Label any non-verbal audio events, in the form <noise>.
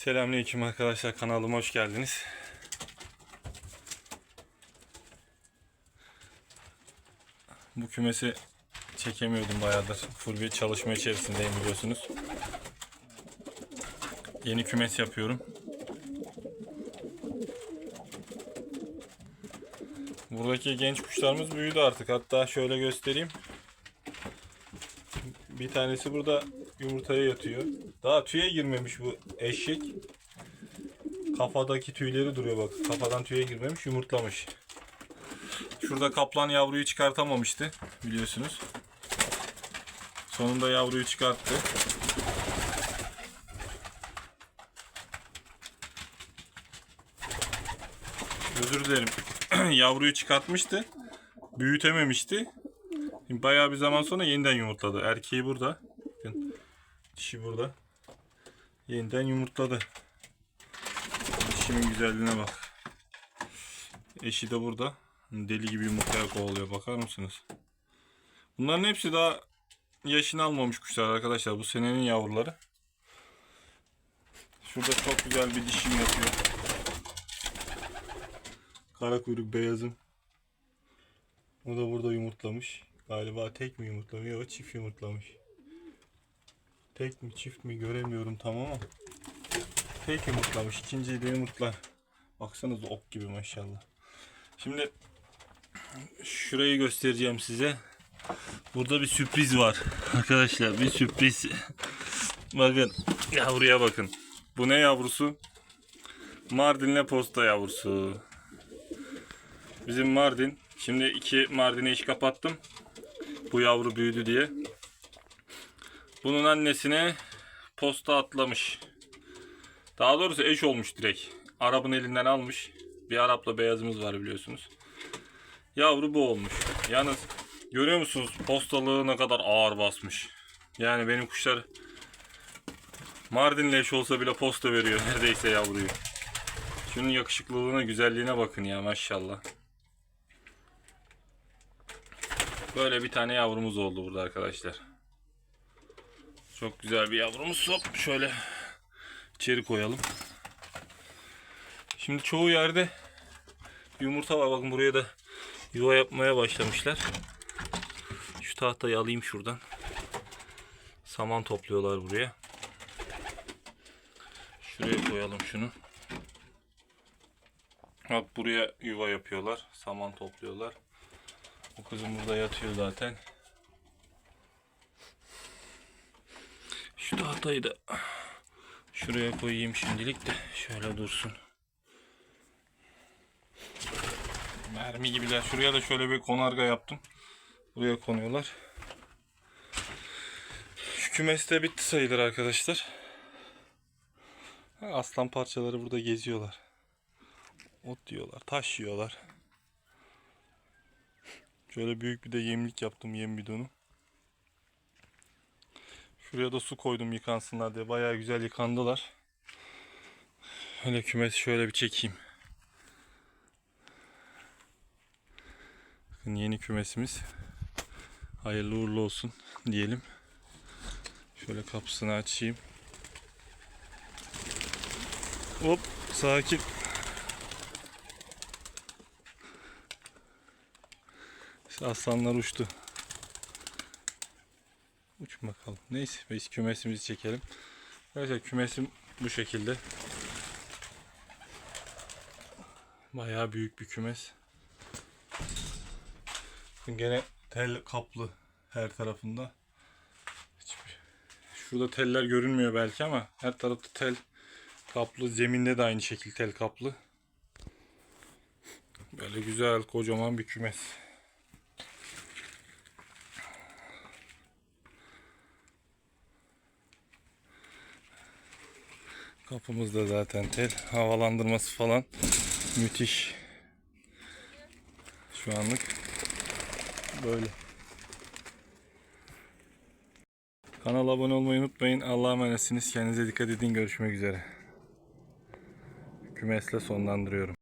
Selamünaleyküm arkadaşlar kanalıma hoş geldiniz. Bu kümesi çekemiyordum bayağıdır. Full bir çalışma içerisindeyim biliyorsunuz. Yeni kümes yapıyorum. Buradaki genç kuşlarımız büyüdü artık. Hatta şöyle göstereyim. Bir tanesi burada yumurtaya yatıyor. Daha tüye girmemiş bu eşek. Kafadaki tüyleri duruyor bak. Kafadan tüye girmemiş yumurtlamış. Şurada kaplan yavruyu çıkartamamıştı biliyorsunuz. Sonunda yavruyu çıkarttı. Özür dilerim. <clears throat> yavruyu çıkartmıştı. Büyütememişti. Bayağı bir zaman sonra yeniden yumurtladı. Erkeği burada. Dişi burada. Yeniden yumurtladı. Dişimin güzelliğine bak. Eşi de burada. Deli gibi yumurtaya kovalıyor. Bakar mısınız? Bunların hepsi daha yaşını almamış kuşlar arkadaşlar. Bu senenin yavruları. Şurada çok güzel bir dişim yatıyor. Kara kuyruk beyazım. O da burada yumurtlamış. Galiba tek mi yumurtlamıyor? O çift yumurtlamış. Tek mi çift mi göremiyorum tam ama. Tek yumurtlamış. İkinciyi de yumurtlar. Baksanıza ok gibi maşallah. Şimdi şurayı göstereceğim size. Burada bir sürpriz var. Arkadaşlar bir sürpriz. Bakın yavruya bakın. Bu ne yavrusu? Mardin'le posta yavrusu. Bizim Mardin. Şimdi iki Mardin'e iş kapattım. Bu yavru büyüdü diye. Bunun annesine posta atlamış. Daha doğrusu eş olmuş direkt. Arap'ın elinden almış. Bir Arap'la beyazımız var biliyorsunuz. Yavru bu olmuş. Yalnız görüyor musunuz postalığı ne kadar ağır basmış. Yani benim kuşlar Mardin'le eş olsa bile posta veriyor <laughs> neredeyse yavruyu. Şunun yakışıklılığına, güzelliğine bakın ya maşallah. Böyle bir tane yavrumuz oldu burada arkadaşlar. Çok güzel bir yavrumuz. Hop şöyle içeri koyalım. Şimdi çoğu yerde yumurta var. Bakın buraya da yuva yapmaya başlamışlar. Şu tahtayı alayım şuradan. Saman topluyorlar buraya. Şuraya koyalım şunu. Bak buraya yuva yapıyorlar. Saman topluyorlar. Bu kızım burada yatıyor zaten. Şu tahtayı da şuraya koyayım şimdilik de şöyle dursun. Mermi gibiler. Şuraya da şöyle bir konarga yaptım. Buraya konuyorlar. Şu kümes de bitti sayılır arkadaşlar. Aslan parçaları burada geziyorlar. Ot yiyorlar, taş yiyorlar. Şöyle büyük bir de yemlik yaptım yem bidonu. Şuraya da su koydum yıkansınlar diye. Bayağı güzel yıkandılar. Öyle kümesi şöyle bir çekeyim. Bakın yeni kümesimiz. Hayırlı uğurlu olsun diyelim. Şöyle kapısını açayım. Hop sakin. İşte aslanlar uçtu. Uç bakalım. Neyse biz kümesimizi çekelim. Arkadaşlar kümesim bu şekilde. Bayağı büyük bir kümes. Gene tel kaplı her tarafında. Hiçbir... Şurada teller görünmüyor belki ama her tarafta tel kaplı. Zeminde de aynı şekilde tel kaplı. Böyle güzel kocaman bir kümes. Kapımızda zaten tel. Havalandırması falan müthiş. Şu anlık böyle. Kanala abone olmayı unutmayın. Allah'a emanetsiniz. Kendinize dikkat edin. Görüşmek üzere. Kümesle sonlandırıyorum.